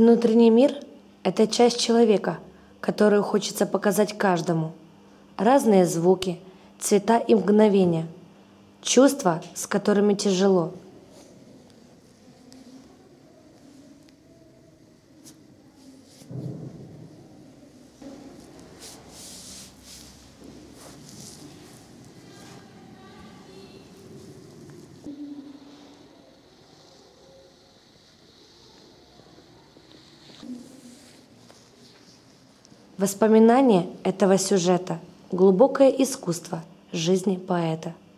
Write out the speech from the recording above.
Внутренний мир — это часть человека, которую хочется показать каждому. Разные звуки, цвета и мгновения, чувства, с которыми тяжело. Воспоминание этого сюжета – глубокое искусство жизни поэта –